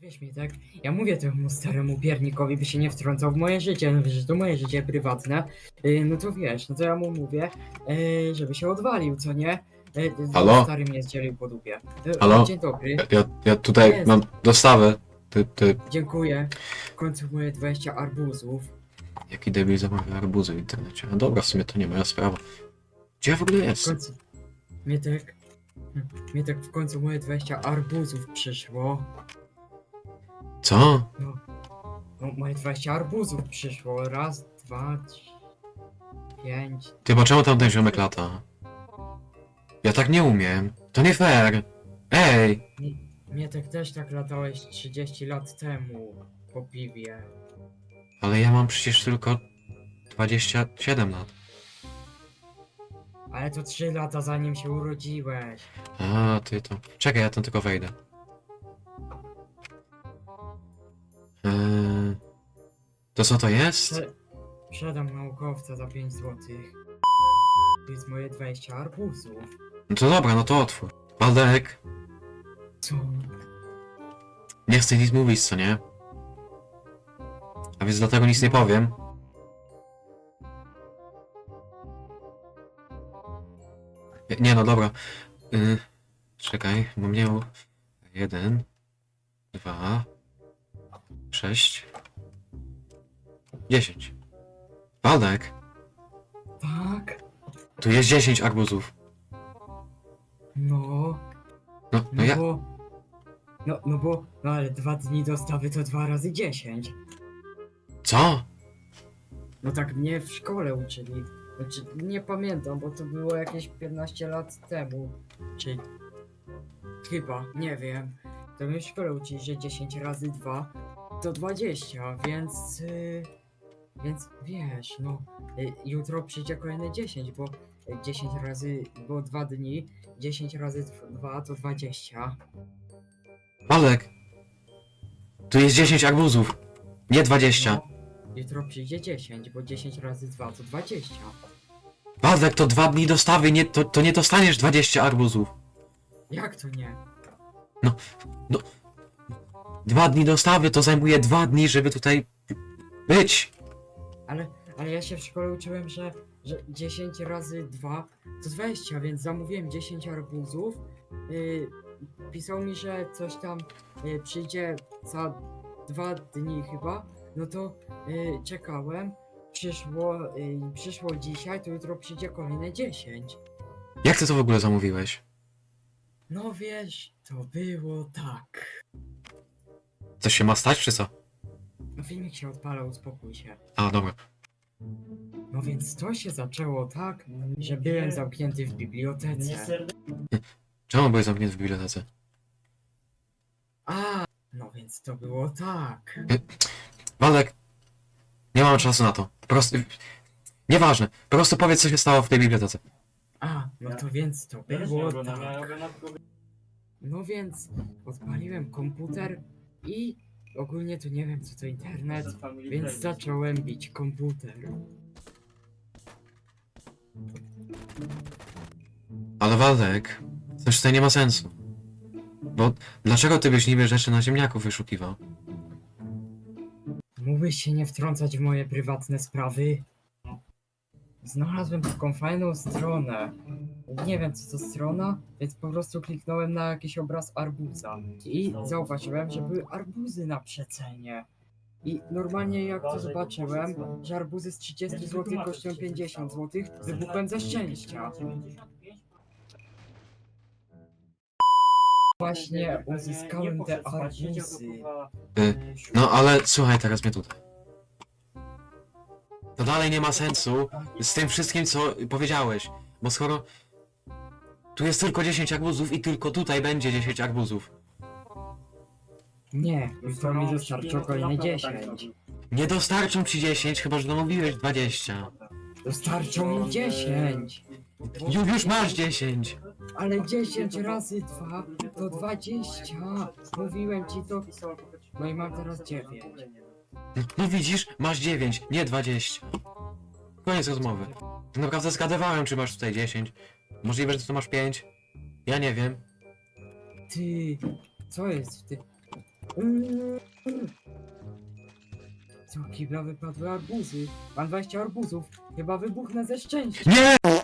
Wiesz mi tak, ja mówię temu staremu piernikowi, by się nie wtrącał w moje życie, no wiesz, że to moje życie prywatne, yy, no to wiesz, no to ja mu mówię, yy, żeby się odwalił, co nie? Yy, Halo? Stary mnie zdzielił po dupie. Yy, Halo? Dzień dobry, Ja, ja, tutaj Jest. mam dostawę. Ty, ty, dziękuję. W końcu moje 20 arbuzów. jaki debil zamawia arbuzy w internecie. No dobra, w sumie to nie moja sprawa. Gdzie ja w ogóle W jestem? końcu, Mietek, hm, Mietek, w końcu moje 20 arbuzów przyszło. Co? No, moje 20 arbuzów przyszło, raz, dwa, trzy, pięć, Ty, bo czemu tam ten ziomek lata? Ja tak nie umiem. To nie fair. Ej! Mietek też tak latałeś 30 lat temu po piwie. Ale ja mam przecież tylko 27 lat. Ale to 3 lata zanim się urodziłeś. A, ty to. Czekaj, ja tam tylko wejdę. Eee, to co to jest? Prze- Sprzedam naukowca za 5 złotych. To jest moje 20 arbuzów. No to dobra, no to otwórz. Waldek, Co? nie chcę nic mówić, co nie? A więc dlatego nic nie powiem. Nie no, dobra. Y, czekaj, bo miał... Jeden, dwa, sześć, dziesięć. Waldek, Tak? tu jest dziesięć arbuzów. No. No, no No ja... bo... No, no bo... No ale dwa dni dostawy to dwa razy 10. Co? No tak mnie w szkole uczyli. Znaczy, nie pamiętam, bo to było jakieś 15 lat temu. Czy... Chyba, nie wiem. To mnie w szkole uczyli, że 10 razy 2 to 20, więc... Yy, więc wiesz, no... Y, jutro przyjdzie kolejne 10, bo y, 10 razy... bo 2 dni, 10 razy 2 to 20. Waldek! Tu jest dziesięć arbuzów. Nie dwadzieścia. No, jutro przyjdzie 10, bo 10 razy 2 to 20. Waldek, to dwa dni dostawy, nie, to, to nie dostaniesz 20 arbuzów. Jak to nie? Dwa dni dostawy to zajmuje dwa dni, żeby tutaj być. Ale, ale ja się w szkole uczyłem, że, że 10 razy 2 to 20, więc zamówiłem 10 arbuzów. Yy, pisał mi, że coś tam yy, przyjdzie za dwa dni chyba. No to yy, czekałem. Przyszło, yy, przyszło dzisiaj, to jutro przyjdzie kolejne 10. Jak ty to w ogóle zamówiłeś? No wiesz, to było tak. Coś się ma stać, czy co? No filmik się odpala, uspokój się. A, dobra. No więc to się zaczęło tak, że byłem zamknięty w bibliotece. Czemu byłeś zamknięty w bibliotece? A, no więc to było tak. Waldek, nie mam czasu na to. Po prostu... Nieważne. Po prostu powiedz, co się stało w tej bibliotece. A, no to więc to było tak. No więc odpaliłem komputer i ogólnie to nie wiem co to internet, więc zacząłem bić komputer. Ale Waldek, coś tutaj nie ma sensu. Bo dlaczego ty byś niby rzeczy na ziemniaków wyszukiwał? Mógłbyś się nie wtrącać w moje prywatne sprawy? Znalazłem taką fajną stronę. Nie wiem co to strona, więc po prostu kliknąłem na jakiś obraz arbuza. I zauważyłem, że były arbuzy na przecenie. I normalnie jak to zobaczyłem, że arbuzy z 30 zł kosztują 50 zł, wybuchłem ze szczęścia. Właśnie uzyskałem te arbuzy. Y, No ale słuchaj teraz mnie tutaj. To dalej nie ma sensu z tym wszystkim, co powiedziałeś. Bo skoro tu jest tylko 10 arbuzów i tylko tutaj będzie 10 arbuzów. Nie, jutro mi dostarczą kolejne 10. Nie dostarczą ci 10, chyba że namówiłeś 20. Dostarczą mi 10. Ju, już masz 10. Ale 10 razy 2 to 20. Mówiłem ci to. No i mam teraz 9. No, no widzisz, masz 9, nie 20. Koniec rozmowy. Naprawdę zgadywałem, czy masz tutaj 10. Możliwe, że tu masz 5. Ja nie wiem. Ty, co jest w ty? Mm. Co kibla wypadły arbuzy? Mam 20 arbuzów. Chyba wybuchnę ze szczęścia. Nie!